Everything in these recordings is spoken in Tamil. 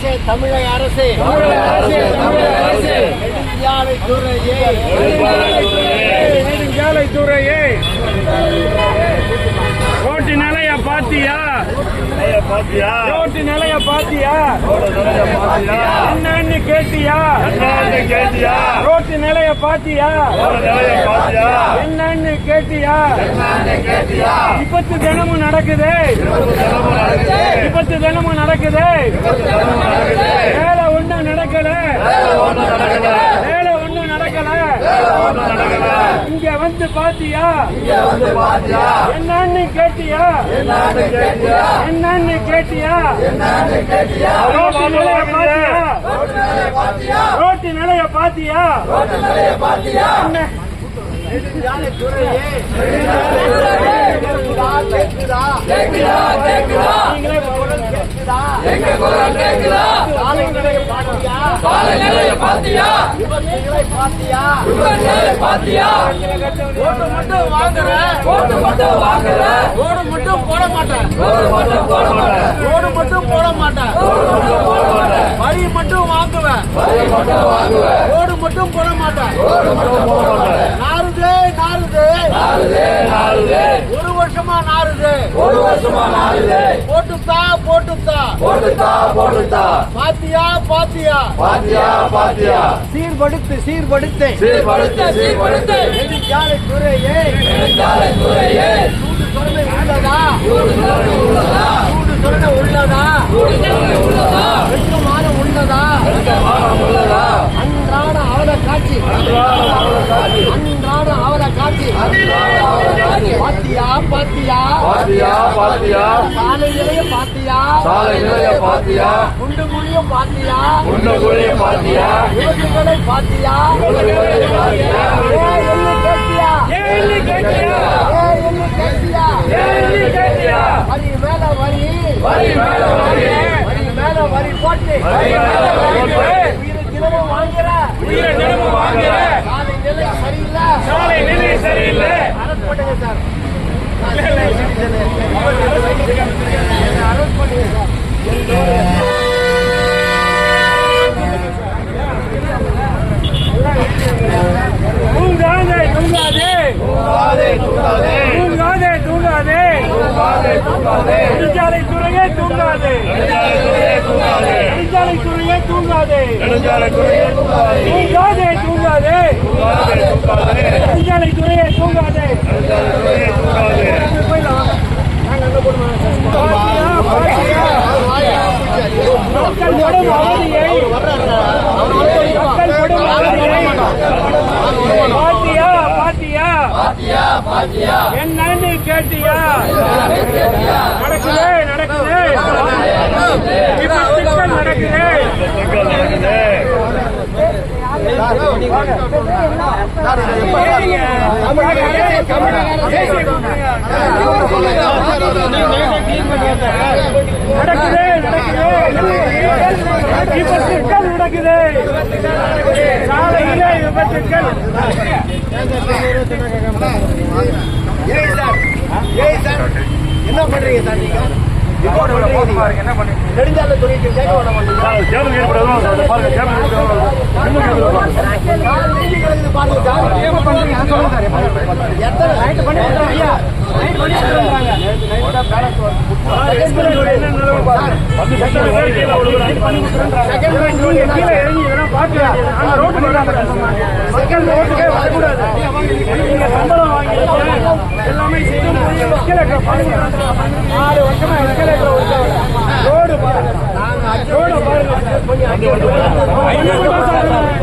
அரசே தமிழக அரசே. தமிழக அரசே தமிழக அரசே. நெடுஞ்சாலை துறையே நெடுஞ்சாலை துறையே ரோட்டு நிலைய பாத்தியா பாத்தியா ரோட்டு நிலைய பாத்தியா என்னன்னு கேட்டியா? என்னன்னு கேட்டியா? ரோட்டு நிலைய பாத்தியா நிலைய பாத்தியா என்னன்னு கேட்டியா? கேட்டியா? விபத்து தினமும் நடக்குது. விபத்து தினமும் நடக்குது. வேலை ஒண்ணும் நடக்கல. வேலை ஒண்ணும் நடக்கல. வந்து பாத்தியா? என்னன்னு கேட்டியா? என்னன்னு கேட்டியா? என்னன்னு கேட்டியா? என்னன்னு நிலைய பாத்தியா? ரோட்டு நிலைய பாத்தியா? ரோட்டு என்ன? கேக்குதா? குரல் கேக்குதா? பாத்தியா? பாத்தியா? பாத்தியா விபத்துகளை மட்டும் வாங்குற ஓட்டு மட்டும் வாங்குற ஓடு மட்டும் போட மாட்டேன். ஓடு மட்டும் போட மாட்டேன் போட மாட்டேன். வரி மட்டும் வாங்குவேன். மட்டும் ஓடு மட்டும் போட மாட்டேன். வருஷமா நாறுது. ஒரு வருஷமா நாறுது. போட்டுத்தா போட்டுத்தா போட்டுத்தா போட்டுத்தா பாத்தியா பாத்தியா. பாத்தியா பாத்தியா. சீர்படுத்து சீர்படுத்து. சீர்படுத்து சீர்படுத்து. நெடுஞ்சாலைத்துறையே துறையே. சூடு சொரணை உள்ளதா? சூடு சொரணை உள்ளதா? வெட்கமான உள்ளதா? பாத்தியா? பாத்தியா பாத்தியா? சாலை நிலைய பாத்தியா? சாலை நிலைய பாத்தியா? குண்டு பாத்தியா? குழிய பாத்தியா? விபத்துகளை பாத்தியா? கேட்டியா? ஏன்னு கேட்டியா? வரி மேல வரி. வரி மேல வரி. வரி மேல வரி போட்டு. வரி மேல வரி போட்டு. உயிரை தினமும் வாங்குற. உயிரை தினமும் வாங்குற. சாலை நிலை சரியில்லை. சாலை நிலை சரியில்லை. அரசு பண்ணுங்க சார் Yeah. என்னன்னு கேட்டியா? நடக்குது நடக்குது. நடக்குது நடக்குது. நடக்குது. விபத்துக்கள் நடக்குது சாலையிலே விபத்துக்கள் என்ன பண்றீங்க. செகண்ட் ரோட்டுக்கே வரக்கூடாது நீங்க சம்பளம் எல்லாமே எஸ்கலேட்டர் பாருங்க ஆறு வருஷமா எஸ்கலேட்டர் ரோடு பாருங்க ரோடு பாருங்க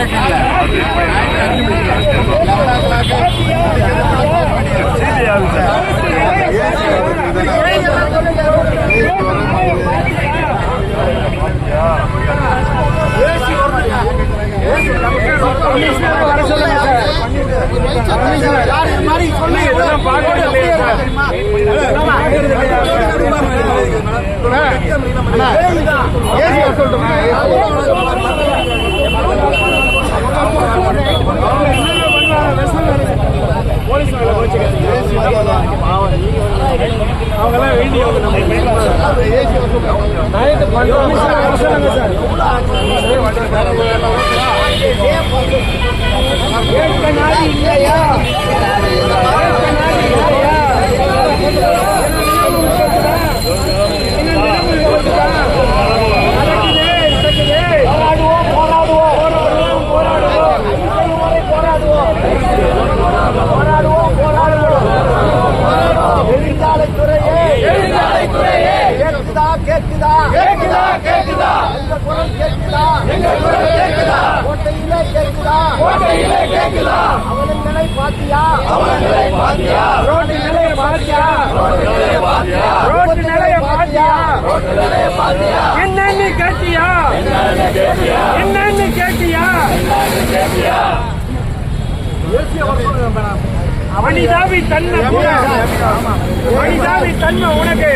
இருக்கீங்களா பாத்தியா? அவங்களை பாத்தியா? ரோட்டு அவனிதாவி தன்னை அவனிதாவி தன்மை உனக்கு.